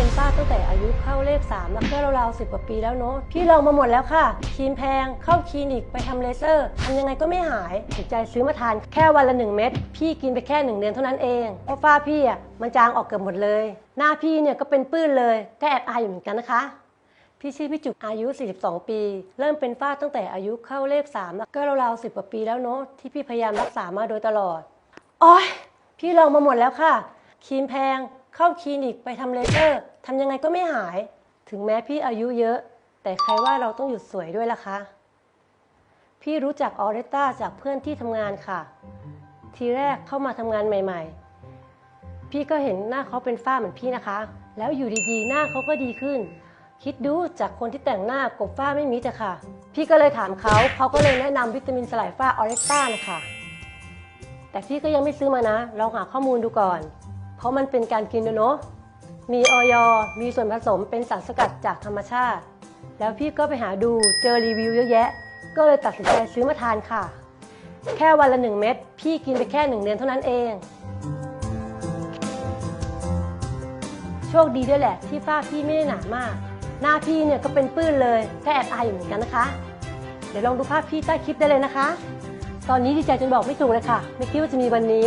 เป็นฝ้าตั้งแต่อายุเข้าเลข3แล้วก็ราวๆสิบกว่าปีแล้วเนาะพี่ลองมาหมดแล้วค่ะครีมแพงเข้าคลินิกไปทำเลเซอร์ทำยังไงก็ไม่หายถูกใจซื้อมาทานแค่วันละ 1 เม็ดพี่กินไปแค่ 1 เดือนเท่านั้นเองเพราะฝ้าพี่อะมันจางออกเกือบหมดเลย หน้าพี่เนี่ยก็เป็นปื้นเลยก็แอบอายอยู่เหมือนกันนะคะ พี่ชื่อพี่จุกอายุ 42 ปี เริ่มเป็นฝ้าตั้งแต่อายุเข้าเลข3แล้วก็ราวๆสิบกว่าปีแล้วเนาะที่พี่พยายามรักษามาโดยตลอดโอ้ยพี่ลองมาหมดแล้วค่ะครีมแพง เข้าคลินิกไปทำเลเซอร์ทำยังไงก็ไม่หาย ถึงแม้พี่อายุเยอะ แต่ใครว่าเราต้องหยุดสวยด้วยล่ะคะ พี่รู้จักออเรต้าจากเพื่อนที่ทำงานค่ะ ทีแรกเข้ามาทำงานใหม่ ๆ พี่ก็เห็นหน้าเขาเป็นฝ้าเหมือนพี่นะคะ แล้วอยู่ดีๆ หน้าเขาก็ดีขึ้น คิดดูจากคนที่แต่งหน้ากบฝ้าไม่มีจ้ะค่ะ พี่ก็เลยถามเขาเขาก็เลยแนะนำวิตามินสลายฝ้าออเรต้านะคะแต่พี่ก็ยังไม่ซื้อมานะลองหาข้อมูลดูก่อน เพราะมันเป็นการกินนะเนาะมีออยมีส่วนผสมเป็นสารสกัดจากธรรมชาติ แล้วพี่ก็ไปหาดูเจอรีวิวเยอะแยะ ก็เลยตัดสินใจซื้อมาทานค่ะ แค่วันละหนึ่งเม็ดพี่กินไปแค่หนึ่งเดือนเท่านั้นเอง โชคดีด้วยแหละ ที่ฝ้าพี่ไม่ได้หนามาก หน้าพี่เนี่ยก็เป็นปื้นเลยก็แอบอายอยู่เหมือนกันนะคะ เดี๋ยวลองดูภาพพี่ใต้คลิปได้เลยนะคะ ตอนนี้ดีใจจนบอกไม่ถูกเลยค่ะ ไม่คิดว่าจะมีวันนี้